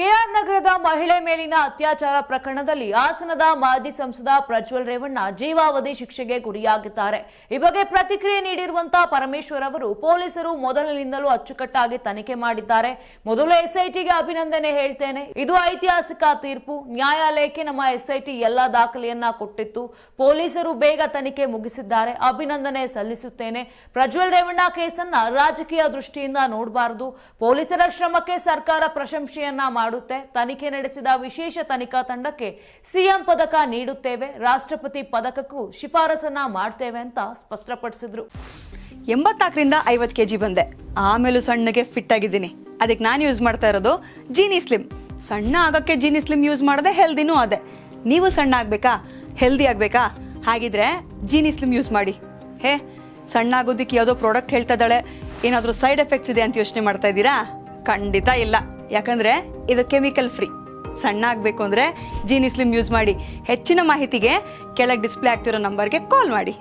K R ನಗರದ ಮಹಿಳೆ ಮೇಲಿನ ಅತ್ಯಾಚಾರ ಪ್ರಕರಣದಲ್ಲಿ ಹಾಸನದ ಮಾಜಿ ಸಂಸದ ಪ್ರಜ್ವಲ್ ರೇವಣ್ಣ ಜೀವಾವಧಿ ಶಿಕ್ಷೆಗೆ ಗುರಿಯಾಗಿದ್ದಾರೆ. ಈ ಬಗ್ಗೆ ಪ್ರತಿಕ್ರಿಯೆ ನೀಡಿರುವಂತಹ ಪರಮೇಶ್ವರ್ ಅವರು ಪೊಲೀಸರು ಮೊದಲಿನಿಂದಲೂ ಅಚ್ಚುಕಟ್ಟಾಗಿ ತನಿಖೆ ಮಾಡಿದ್ದಾರೆ. ಮೊದಲು ಎಸ್ಐಟಿಗೆ ಅಭಿನಂದನೆ ಹೇಳ್ತೇನೆ. ಇದು ಐತಿಹಾಸಿಕ ತೀರ್ಪು. ನ್ಯಾಯಾಲಯಕ್ಕೆ ನಮ್ಮ ಎಸ್ಐಟಿ ಎಲ್ಲಾ ದಾಖಲೆಯನ್ನ ಕೊಟ್ಟಿತ್ತು. ಪೊಲೀಸರು ಬೇಗ ತನಿಖೆ ಮುಗಿಸಿದ್ದಾರೆ. ಅಭಿನಂದನೆ ಸಲ್ಲಿಸುತ್ತೇನೆ. ಪ್ರಜ್ವಲ್ ರೇವಣ್ಣ ಕೇಸನ್ನ ರಾಜಕೀಯ ದೃಷ್ಟಿಯಿಂದ ನೋಡಬಾರದು. ಪೊಲೀಸರ ಶ್ರಮಕ್ಕೆ ಸರ್ಕಾರ ಪ್ರಶಂಸೆಯನ್ನ ಮಾಡುತ್ತೆ. ತನಿಖೆ ನಡೆಸಿದ ವಿಶೇಷ ತನಿಖಾ ತಂಡಕ್ಕೆ ಸಿಎಂ ಪದಕ ನೀಡುತ್ತೇವೆ. ರಾಷ್ಟ್ರಪತಿ ಪದಕಕ್ಕೂ ಶಿಫಾರಸನ್ನ ಮಾಡ್ತೇವೆ ಅಂತ ಸ್ಪಷ್ಟಪಡಿಸಿದ್ರು. ಎಂಬತ್ನಾಲ್ಕರಿಂದ ಐವತ್ತು ಕೆ ಜಿ ಬಂದೆ. ಆಮೇಲೂ ಸಣ್ಣಗೆ ಫಿಟ್ ಆಗಿದ್ದೀನಿ. ಅದಕ್ಕೆ ನಾನು ಯೂಸ್ ಮಾಡ್ತಾ ಇರೋದು ಜೀನಿ ಸ್ಲಿಮ್ ಸಣ್ಣ ಆಗೋಕ್ಕೆ ಜೀನಿ ಸ್ಲಿಮ್ ಯೂಸ್ ಮಾಡದೆ ಹೆಲ್ದಿನೂ ಅದೇ. ನೀವು ಸಣ್ಣ ಆಗಬೇಕಾ? ಹೆಲ್ದಿ ಆಗಬೇಕಾ? ಹಾಗಿದ್ರೆ ಜೀನಿ ಸ್ಲಿಮ್ ಯೂಸ್ ಮಾಡಿ. ಹೇ, ಸಣ್ಣ ಆಗೋದಿಕ್ಕೆ ಯಾವುದೋ ಪ್ರಾಡಕ್ಟ್ ಹೇಳ್ತಾ ಇದ್ದಾಳೆ. ಏನಾದರೂ ಸೈಡ್ ಎಫೆಕ್ಟ್ಸ್ ಇದೆ ಅಂತ ಯೋಚನೆ ಮಾಡ್ತಾ ಇದ್ದೀರಾ? ಖಂಡಿತ ಇಲ್ಲ. ಯಾಕಂದರೆ ಇದು ಕೆಮಿಕಲ್ ಫ್ರೀ. ಸಣ್ಣ ಆಗಬೇಕು ಅಂದರೆ ಜೀನಿ ಸ್ಲಿಮ್ ಯೂಸ್ ಮಾಡಿ ಹೆಚ್ಚಿನ ಮಾಹಿತಿಗೆ ಕೆಳಗೆ ಡಿಸ್ಪ್ಲೇ ಆಗ್ತಿರೋ ನಂಬರ್ಗೆ ಕಾಲ್ ಮಾಡಿ.